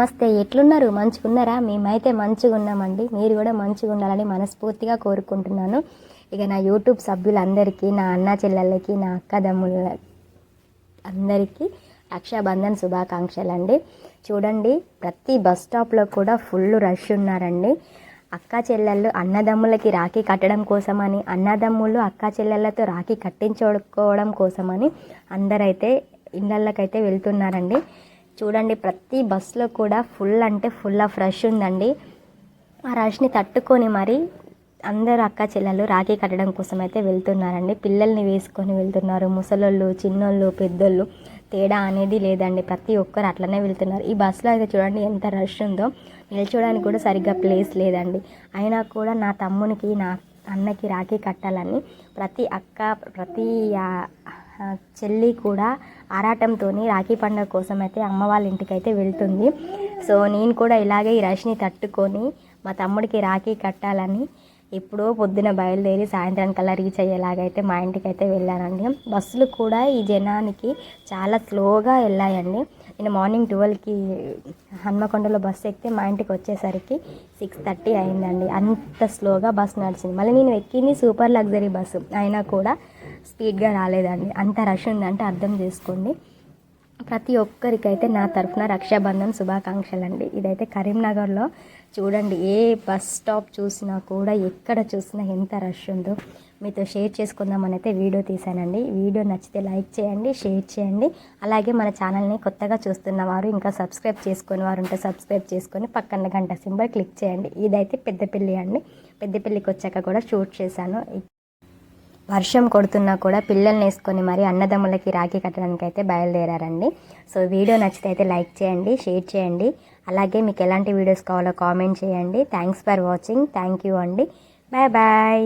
నమస్తే ఎట్లున్నారు? మంచిగున్నారా? మేమైతే మంచిగా ఉన్నామండి మీరు కూడా మంచిగా ఉండాలని మనస్ఫూర్తిగా కోరుకుంటున్నాను. ఇక నా యూట్యూబ్ సభ్యులందరికీ నా అన్న చెల్లెళ్ళకి నా అక్కదమ్ముల అందరికీ రక్షాబంధన్ శుభాకాంక్షలు అండి చూడండి ప్రతి బస్ స్టాప్లో కూడా ఫుల్ రష్ ఉన్నారండి. అక్క చెల్లెళ్ళు అన్నదమ్ములకి రాఖీ కట్టడం కోసమని అన్నదమ్ములు అక్క చెల్లెళ్ళతో రాఖీ కట్టించుకోవడం కోసమని అందరైతే ఇళ్ళకైతే వెళ్తున్నారండి. చూడండి ప్రతి బస్సులో కూడా ఫుల్ అంటే ఫుల్ ఆఫ్ రష్ ఉందండి. ఆ రష్ని తట్టుకొని మరి అందరు అక్క చెల్లెలు రాఖీ కట్టడం కోసం అయితే వెళ్తున్నారండి. పిల్లల్ని వేసుకొని వెళ్తున్నారు ముసలోళ్ళు చిన్నోళ్ళు పెద్దోళ్ళు. తేడా అనేది లేదండి ప్రతి ఒక్కరు అట్లనే వెళ్తున్నారు. ఈ బస్సులో అయితే చూడండి ఎంత రష్ ఉందో. నిల్చోడానికి కూడా సరిగ్గా ప్లేస్ లేదండి. అయినా కూడా నా తమ్మునికి నా అన్నకి రాఖీ కట్టాలని ప్రతి అక్క ప్రతి చెల్లి కూడా ఆరాటంతో రాఖీ పండుగ కోసం అయితే అమ్మ వాళ్ళ ఇంటికి అయితే వెళ్తుంది. సో నేను కూడా ఇలాగే ఈ రష్ని తట్టుకొని మా తమ్ముడికి రాఖీ కట్టాలని ఎప్పుడో పొద్దున బయలుదేరి సాయంత్రానికల్లా రీచ్ అయ్యేలాగైతే మా ఇంటికి అయితే వెళ్ళానండి. బస్సులు కూడా ఈ జనానికి చాలా స్లోగా వెళ్ళాయండి. నేను మార్నింగ్ ట్వెల్వ్కి హన్మకొండలో బస్సు ఎక్కితే మా ఇంటికి వచ్చేసరికి సిక్స్ థర్టీ అయిందండి. అంత స్లోగా బస్సు నడిచింది. మళ్ళీ నేను ఎక్కింది సూపర్ లగ్జరీ బస్సు. అయినా కూడా స్పీడ్గా రాలేదండి. అంత రష్ ఉందంటే అర్థం చేసుకోండి. ప్రతి ఒక్కరికైతే నా తరఫున రక్షాబంధన్ శుభాకాంక్షలు అండి ఇదైతే కరీంనగర్లో చూడండి ఏ బస్ స్టాప్ చూసినా కూడా ఎక్కడ చూసినా ఎంత రష్ ఉందో మీతో షేర్ చేసుకుందామని అయితే వీడియో తీశానండి. వీడియో నచ్చితే లైక్ చేయండి షేర్ చేయండి. అలాగే మన ఛానల్ని కొత్తగా చూస్తున్న వారు ఇంకా సబ్స్క్రైబ్ చేసుకుని వారు ఉంటే సబ్స్క్రైబ్ చేసుకొని పక్కన గంట సింబల్ క్లిక్ చేయండి. ఇదైతే పెద్దపల్లి అండి. పెద్దపల్లికి వచ్చాక కూడా షూట్ చేశాను. వర్షం కొడుతున్నా కూడా పిల్లల్ని వేసుకొని మరి అన్నదమ్ములకి రాఖీ కట్టడానికి అయితే బయలుదేరారండి. సో వీడియో నచ్చితే అయితే లైక్ చేయండి షేర్ చేయండి. అలాగే మీకు ఎలాంటి వీడియోస్ కావాలో కామెంట్ చేయండి. Thanks for watching thank you అండి. Bye bye